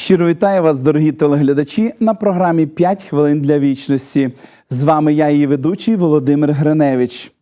Щиро вітаю вас, дорогі телеглядачі, на програмі «5 хвилин для вічності. З вами я, її ведучий Володимир Гриневич.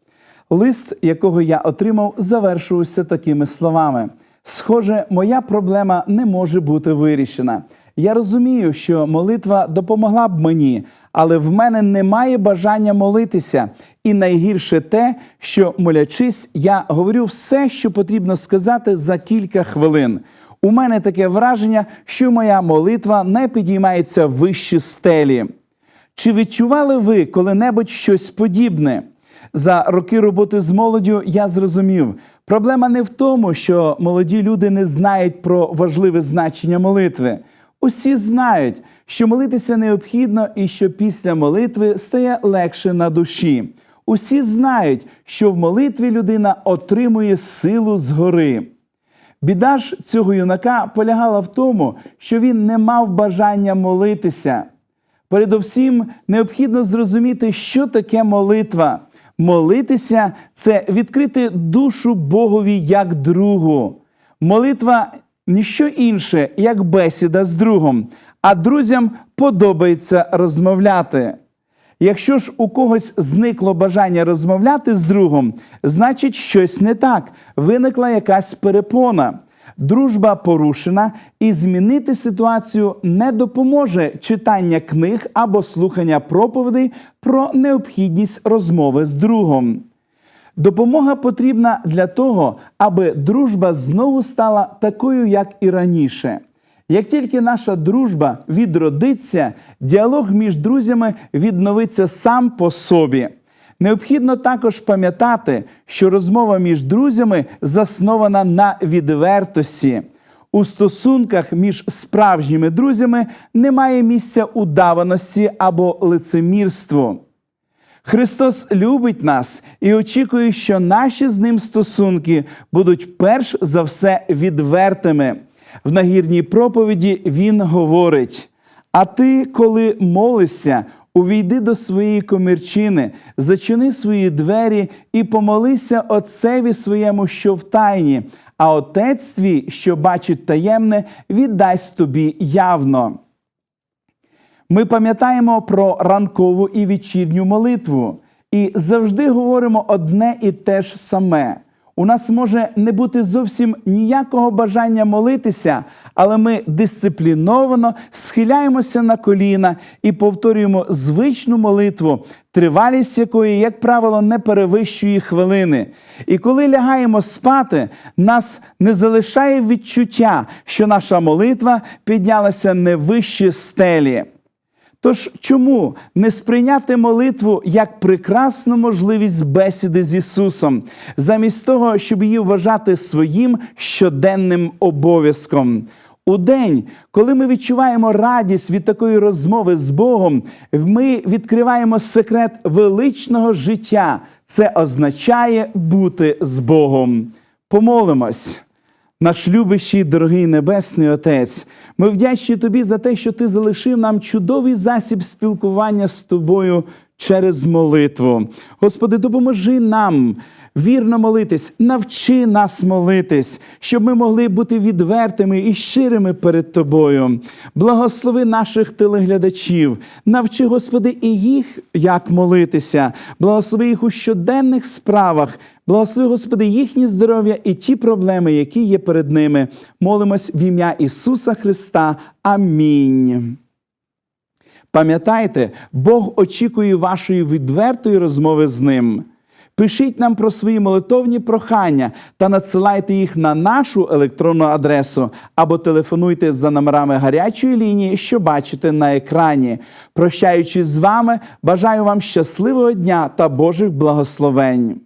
Лист, якого я отримав, завершувався такими словами: Схоже, моя проблема не може бути вирішена. Я розумію, що молитва допомогла б мені, але в мене немає бажання молитися. І найгірше те, що молячись, я говорю все, що потрібно сказати за кілька хвилин. У мене таке враження, що моя молитва не підіймається вище стелі. Чи відчували ви коли-небудь щось подібне? За роки роботи з молоддю я зрозумів, проблема не в тому, що молоді люди не знають про важливе значення молитви. Усі знають, що молитися необхідно і що після молитви стає легше на душі. Усі знають, що в молитві людина отримує силу згори. Біда ж цього юнака полягала в тому, що він не мав бажання молитися. Передовсім необхідно зрозуміти, що таке молитва. Молитися це відкрити душу Богові як другу. Молитва ніщо інше, як бесіда з другом, а друзям подобається розмовляти. Якщо ж у когось зникло бажання розмовляти з другом, значить щось не так, виникла якась перепона. Дружба порушена, і змінити ситуацію не допоможе читання книг або слухання проповідей про необхідність розмови з другом. Допомога потрібна для того, аби дружба знову стала такою, як і раніше. Як тільки наша дружба відродиться, діалог між друзями відновиться сам по собі. Необхідно також пам'ятати, що розмова між друзями заснована на відвертості. У стосунках між справжніми друзями немає місця удаваності або лицемірству. Христос любить нас і очікує, що наші з ним стосунки будуть перш за все відвертими. В нагірній проповіді Він говорить: А ти, коли молишся, увійди до своєї комірчини, зачини свої двері і помолися Отцеві своєму, що в тайні, а Отець твій, що бачить таємне, віддасть тобі явно. Ми пам'ятаємо про ранкову і вечірню молитву і завжди говоримо одне і те ж саме. У нас може не бути зовсім ніякого бажання молитися, але ми дисципліновано схиляємося на коліна і повторюємо звичну молитву, тривалість якої, як правило, не перевищує хвилини. І коли лягаємо спати, нас не залишає відчуття, що наша молитва піднялася не вище стелі. Тож чому не сприйняти молитву як прекрасну можливість бесіди з Ісусом, замість того, щоб її вважати своїм щоденним обов'язком? У день, коли ми відчуваємо радість від такої розмови з Богом, ми відкриваємо секрет величного життя. Це означає бути з Богом. Помолимось. Наш любящий, дорогий Небесний Отець, ми вдячні Тобі за те, що Ти залишив нам чудовий засіб спілкування з тобою через молитву. Господи, допоможи нам вірно молитись, навчи нас молитись, щоб ми могли бути відвертими і щирими перед Тобою. Благослови наших телеглядачів, навчи, Господи, і їх, як молитися, благослови їх у щоденних справах. Благослови, Господи, їхнє здоров'я і ті проблеми, які є перед ними. Молимось в ім'я Ісуса Христа. Амінь. Пам'ятайте, Бог очікує вашої відвертої розмови з ним. Пишіть нам про свої молитовні прохання та надсилайте їх на нашу електронну адресу або телефонуйте за номерами гарячої лінії, що бачите на екрані. Прощаючись з вами, бажаю вам щасливого дня та Божих благословень.